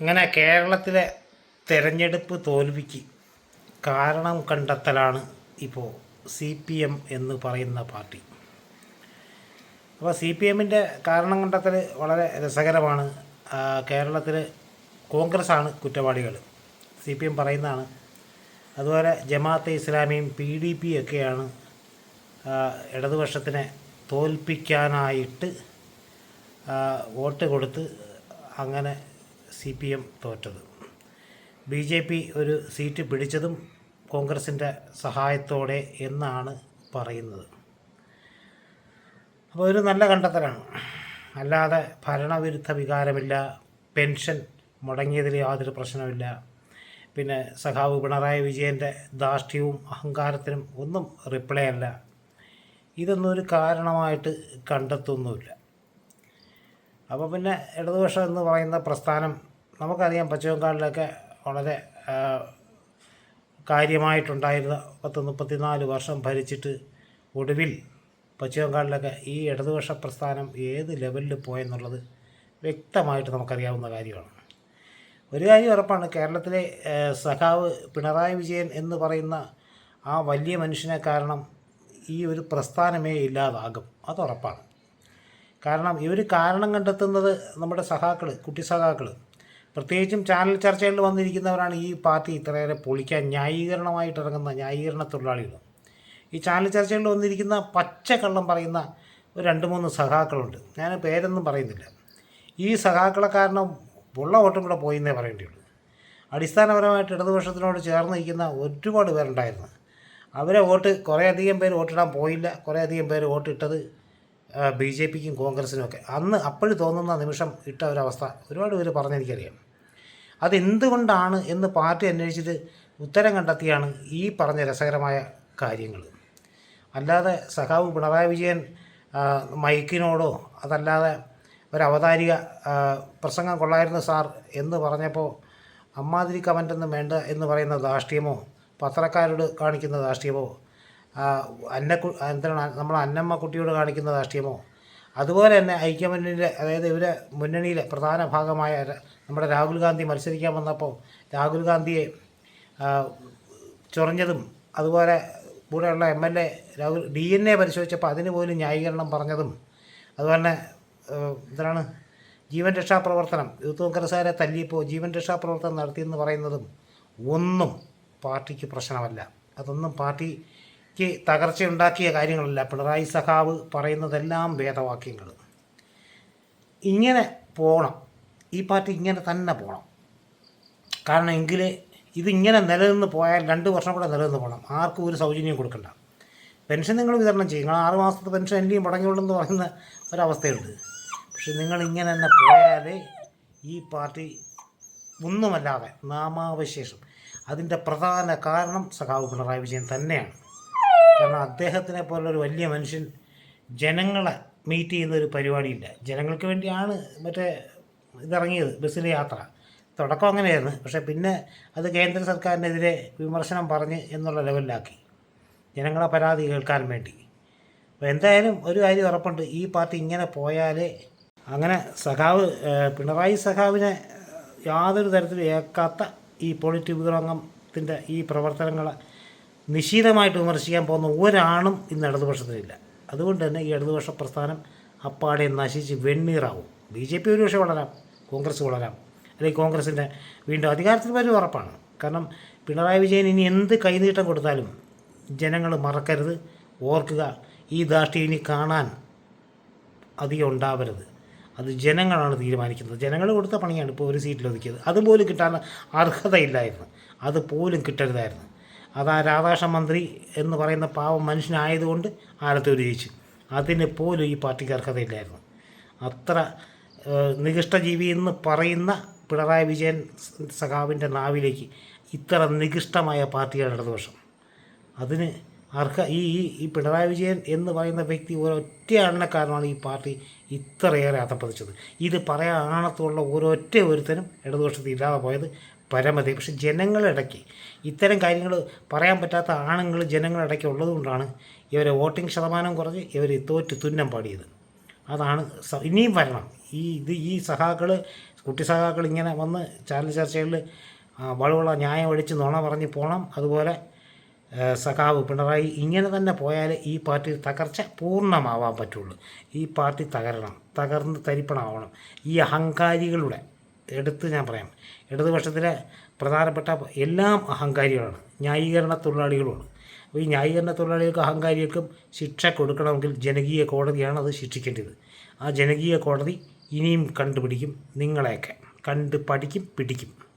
അങ്ങനെ കേരളത്തിലെ തെരഞ്ഞെടുപ്പ് തോൽവിക്ക് കാരണം കണ്ടെത്തലാണ് ഇപ്പോൾ സി പി എം എന്ന് പറയുന്ന പാർട്ടി. അപ്പോൾ സി പി എമ്മിന്റെ കാരണം കണ്ടെത്തൽ വളരെ രസകരമാണ്. കേരളത്തിൽ കോൺഗ്രസ്സാണ് കുറ്റവാളികൾ സി പി എം പറയുന്നതാണ്. അതുപോലെ ജമാഅത്തെ ഇസ്ലാമിയും പി ഡി പി ഒക്കെയാണ് ഇടതുപക്ഷത്തിനെ തോൽപ്പിക്കാനായിട്ട് വോട്ട് കൊടുത്ത് അങ്ങനെ സി പി എം തോറ്റത്. ബി ജെ പി ഒരു സീറ്റ് പിടിച്ചതും കോൺഗ്രസിന്റെ സഹായത്തോടെ എന്നാണ് പറയുന്നത്. അപ്പോൾ ഒരു നല്ല കണ്ടെത്തലാണ്. അല്ലാതെ ഭരണവിരുദ്ധ വികാരമില്ല പെൻഷൻ മുടങ്ങിയതിൽ യാതൊരു പ്രശ്നമില്ല പിന്നെ സഖാവ് പിണറായി വിജയന്റെ ധാർഷ്ട്യവും അഹങ്കാരത്തിനും ഒന്നും റിപ്ലൈ അല്ല. ഇതൊന്നും ഒരു കാരണമായിട്ട് കണ്ടെത്തുന്നുമില്ല. അപ്പോൾ പിന്നെ ഇടതുപക്ഷം എന്ന് പറയുന്ന പ്രസ്ഥാനം നമുക്കറിയാം പശ്ചിമബംഗാളിലൊക്കെ വളരെ കാര്യമായിട്ടുണ്ടായിരുന്ന. പത്ത് മുപ്പത്തിനാല് വർഷം ഭരിച്ചിട്ട് ഒടുവിൽ പശ്ചിമബംഗാളിലൊക്കെ ഈ ഇടതുപക്ഷ പ്രസ്ഥാനം ഏത് ലെവലിൽ പോയെന്നുള്ളത് വ്യക്തമായിട്ട് നമുക്കറിയാവുന്ന കാര്യമാണ്. ഒരു കാര്യം ഉറപ്പാണ് കേരളത്തിലെ സഖാവ് പിണറായി വിജയൻ എന്ന് പറയുന്ന ആ വലിയ മനുഷ്യനെ കാരണം ഈ ഒരു പ്രസ്ഥാനമേ ഇല്ലാതാകും. അത് ഉറപ്പാണ്. കാരണം ഇവർ കാരണം കണ്ടെത്തുന്നത് നമ്മുടെ സഖാക്കൾ കുട്ടി സഖാക്കൾ. പ്രത്യേകിച്ചും ചാനൽ ചർച്ചകളിൽ വന്നിരിക്കുന്നവരാണ് ഈ പാർട്ടി ഇത്രയേറെ പൊളിക്കാൻ ന്യായീകരണമായിട്ട് ഇറങ്ങുന്ന ന്യായീകരണ തൊഴിലാളികൾ. ഈ ചാനൽ ചർച്ചകളിൽ വന്നിരിക്കുന്ന പച്ചക്കള്ളം പറയുന്ന ഒരു രണ്ട് മൂന്ന് സഖാക്കളുണ്ട്. ഞാൻ പേരൊന്നും പറയുന്നില്ല. ഈ സഖാക്കളെ കാരണം ഉള്ള വോട്ടും കൂടെ പറയേണ്ടി പറയേണ്ടിയുള്ളൂ. അടിസ്ഥാനപരമായിട്ട് ഇടതുപക്ഷത്തിനോട് ചേർന്ന് നിൽക്കുന്ന ഒരുപാട് പേരുണ്ടായിരുന്നു. അവരെ വോട്ട് കുറേയധികം പേര് വോട്ടിടാൻ പോയില്ല. കുറേയധികം പേര് വോട്ടിട്ടത് ബി ജെ പിക്കും കോൺഗ്രസിനും ഒക്കെ അന്ന് അപ്പോഴും തോന്നുന്ന നിമിഷം ഇട്ട ഒരവസ്ഥ. ഒരുപാട് പേര് പറഞ്ഞെനിക്കറിയാം അതെന്തുകൊണ്ടാണ് എന്ന് പാർട്ടി അന്വേഷിച്ചിട്ട് ഉത്തരം കണ്ടെത്തിയാണ് ഈ പറഞ്ഞ രസകരമായ കാര്യങ്ങൾ അല്ലാതെ സഖാവ് പിണറായി വിജയൻ മൈക്കിനോടോ അതല്ലാതെ ഒരു പ്രസംഗം കൊള്ളായിരുന്നു സാർ എന്ന് പറഞ്ഞപ്പോൾ അമ്മാതിരി കമന്റൊന്നും വേണ്ട എന്ന് പറയുന്ന ധാഷ്ട്യമോ പത്രക്കാരോട് കാണിക്കുന്ന ധാർഷ്ട്യമോ ആ, അന്നക്കു എന്താണ് നമ്മൾ അന്നമ്മ കുട്ടിയോട് കാണിക്കുന്ന രാഷ്ട്രീയമോ? അതുപോലെ തന്നെ ഐക്യമുന്നണിയിലെ അതായത് ഇവരെ മുന്നണിയിലെ പ്രധാന ഭാഗമായ നമ്മുടെ രാഹുൽ ഗാന്ധി മത്സരിക്കാൻ വന്നപ്പോൾ രാഹുൽ ഗാന്ധിയെ ചൊറഞ്ഞതും അതുപോലെ കൂടെയുള്ള M L A Rahul D N A പരിശോധിച്ചപ്പോൾ അതിന് പോലും ന്യായീകരണം പറഞ്ഞതും അതുപോലെ തന്നെ എന്താണ് ജീവൻ രക്ഷാ പ്രവർത്തനം യൂത്ത് കോൺഗ്രസ്സുകാരെ തല്ലിയപ്പോൾ ജീവൻ രക്ഷാ രക്ഷാപ്രവർത്തനം നടത്തിയെന്ന് പറയുന്നതും ഒന്നും പാർട്ടിക്ക് പ്രശ്നമല്ല. അതൊന്നും പാർട്ടിക്ക് തകർച്ചയുണ്ടാക്കിയ കാര്യങ്ങളല്ല പിണറായി സഖാവ് പറയുന്നതെല്ലാം വേദവാക്യങ്ങൾ. ഇങ്ങനെ പോകണം ഈ പാർട്ടി ഇങ്ങനെ തന്നെ പോകണം കാരണം എങ്കിൽ ഇതിങ്ങനെ നിലനിന്ന് പോയാൽ രണ്ട് വർഷം കൂടെ നിലനിന്ന് പോകണം ആർക്കും ഒരു സൗജന്യം കൊടുക്കണ്ട. പെൻഷൻ നിങ്ങൾ വിതരണം ചെയ്യും. നിങ്ങൾ ആറ് മാസത്തെ പെൻഷൻ എന്റെയും മുടങ്ങിയുള്ളൂ എന്ന് പറയുന്ന ഒരവസ്ഥയുണ്ട്. പക്ഷെ നിങ്ങൾ ഇങ്ങനെ തന്നെ പോയാലേ ഈ പാർട്ടി ഒന്നുമല്ലാതെ നാമാവശേഷം അതിന്റെ പ്രധാന കാരണം സഖാവ് പിണറായി വിജയൻ തന്നെയാണ്. കാരണം അദ്ദേഹത്തിനെ പോലുള്ളൊരു വലിയ മനുഷ്യൻ ജനങ്ങളെ മീറ്റ് ചെയ്യുന്ന ഒരു പരിപാടിയില്ല. ജനങ്ങൾക്ക് വേണ്ടിയാണ് മറ്റേ ഇതിറങ്ങിയത് ബസ്സിലെ യാത്ര. തുടക്കം അങ്ങനെയായിരുന്നു. പക്ഷേ പിന്നെ അത് കേന്ദ്ര സർക്കാരിനെതിരെ വിമർശനം പറഞ്ഞ് എന്നുള്ള ലെവലിലാക്കി. ജനങ്ങളെ പരാതി കേൾക്കാൻ വേണ്ടി. അപ്പോൾ എന്തായാലും ഒരു കാര്യം ഉറപ്പുണ്ട്. ഈ പാർട്ടി ഇങ്ങനെ പോയാലേ അങ്ങനെ സഖാവ് പിണറായി സഖാവിനെ യാതൊരു തരത്തിലും ഏക്കാത്ത ഈ പോളിറ്റ് വിഭാഗത്തിന്റെ ഈ പ്രവർത്തനങ്ങളെ നിശീതമായിട്ട് വിമർശിക്കാൻ പോകുന്ന ഒരാളും ഇന്ന് ഇടതുപക്ഷത്തിലില്ല. അതുകൊണ്ട് തന്നെ ഈ ഇടതുപക്ഷ പ്രസ്ഥാനം അപ്പാടെ നശിച്ച് വെണ്ണീറാവും. ബി ജെ പി ഒരുപക്ഷെ വളരാം കോൺഗ്രസ് വളരാം അല്ലെങ്കിൽ കോൺഗ്രസിന്റെ വീണ്ടും അധികാരത്തിൽ വരും ഉറപ്പാണ്. കാരണം പിണറായി വിജയൻ ഇനി എന്ത് കൈനീട്ടം കൊടുത്താലും ജനങ്ങൾ മറക്കരുത് ഓർക്കുക ഈ ധാർഷ്ട്യം ഇനി കാണാൻ അധികം ഉണ്ടാവരുത്. അത് ജനങ്ങളാണ് തീരുമാനിക്കുന്നത്. ജനങ്ങൾ കൊടുത്ത പണിയാണ് ഇപ്പോൾ ഒരു സീറ്റിൽ ഒതുക്കിയത്. അതുപോലും കിട്ടാൻ അർഹതയില്ലായിരുന്നു. അതുപോലും കിട്ടരുതായിരുന്നു. അത് ആ രാധാകൃഷ്ണ മന്ത്രി എന്ന് പറയുന്ന പാവം മനുഷ്യനായതുകൊണ്ട് ആലത്തൂർ ജയിച്ചു അതിന് പോലും ഈ പാർട്ടിക്ക് അർഹതയില്ലായിരുന്നു. അത്ര നികൃഷ്ടജീവി എന്ന് പറയുന്ന പിണറായി വിജയൻ സഖാവിന്റെ നാവിലേക്ക് ഇത്ര നികൃഷ്ടമായ പാർട്ടിയാണ് ഇടതുപക്ഷം. അതിന് അർഹ ഈ ഈ പിണറായി വിജയൻ എന്ന് പറയുന്ന വ്യക്തി ഒരൊറ്റ എണ്ണക്കാരനാണ് ഈ പാർട്ടി ഇത്രയേറെ അധപ്പതിച്ചത് ഇത് പറയാൻ ആണത്തുള്ള ഒരൊറ്റ ഒരുത്തനും ഇടതുപക്ഷത്തിൽ ഇല്ലാതെ പോയത് പരമതി പക്ഷെ ജനങ്ങളിടയ്ക്ക് ഇത്തരം കാര്യങ്ങൾ പറയാൻ പറ്റാത്ത ആണുങ്ങൾ ജനങ്ങളിടയ്ക്ക് ഉള്ളതുകൊണ്ടാണ് ഇവരെ വോട്ടിംഗ് ശതമാനം കുറഞ്ഞ് ഇവർ തോറ്റ് തുന്നം പാടിയത്. അതാണ് ഇനിയും വരണം. ഈ ഇത് ഈ സഹാക്കൾ കുട്ടി സഹാക്കൾ ഇങ്ങനെ വന്ന് ചാനൽ ചർച്ചകളിൽ വളവുള്ള ന്യായം അടിച്ച് നുണ പറഞ്ഞ് പോകണം അതുപോലെ സഖാവ് പിണറായി ഇങ്ങനെ തന്നെ പോയാൽ ഈ പാർട്ടി തകർച്ച പൂർണമാവാൻ പറ്റുള്ളൂ. ഈ പാർട്ടി തകരണം തകർന്ന് തരിപ്പണമാവണം. ഈ അഹങ്കാരികളുടെ എടുത്ത് ഞാൻ പറയാം. ഇടതുപക്ഷത്തിലെ പ്രധാനപ്പെട്ട എല്ലാം അഹങ്കാരികളാണ്. ന്യായീകരണ തൊഴിലാളികളുമാണ്. അപ്പോൾ ഈ ന്യായീകരണ തൊഴിലാളികൾക്കും അഹങ്കാരികൾക്കും ശിക്ഷ കൊടുക്കണമെങ്കിൽ ജനകീയ കോടതിയാണ് അത് ശിക്ഷിക്കേണ്ടത്. ആ ജനകീയ കോടതി ഇനിയും കണ്ടുപിടിക്കും നിങ്ങളെയൊക്കെ കണ്ട് പഠിക്കും പിടിക്കും.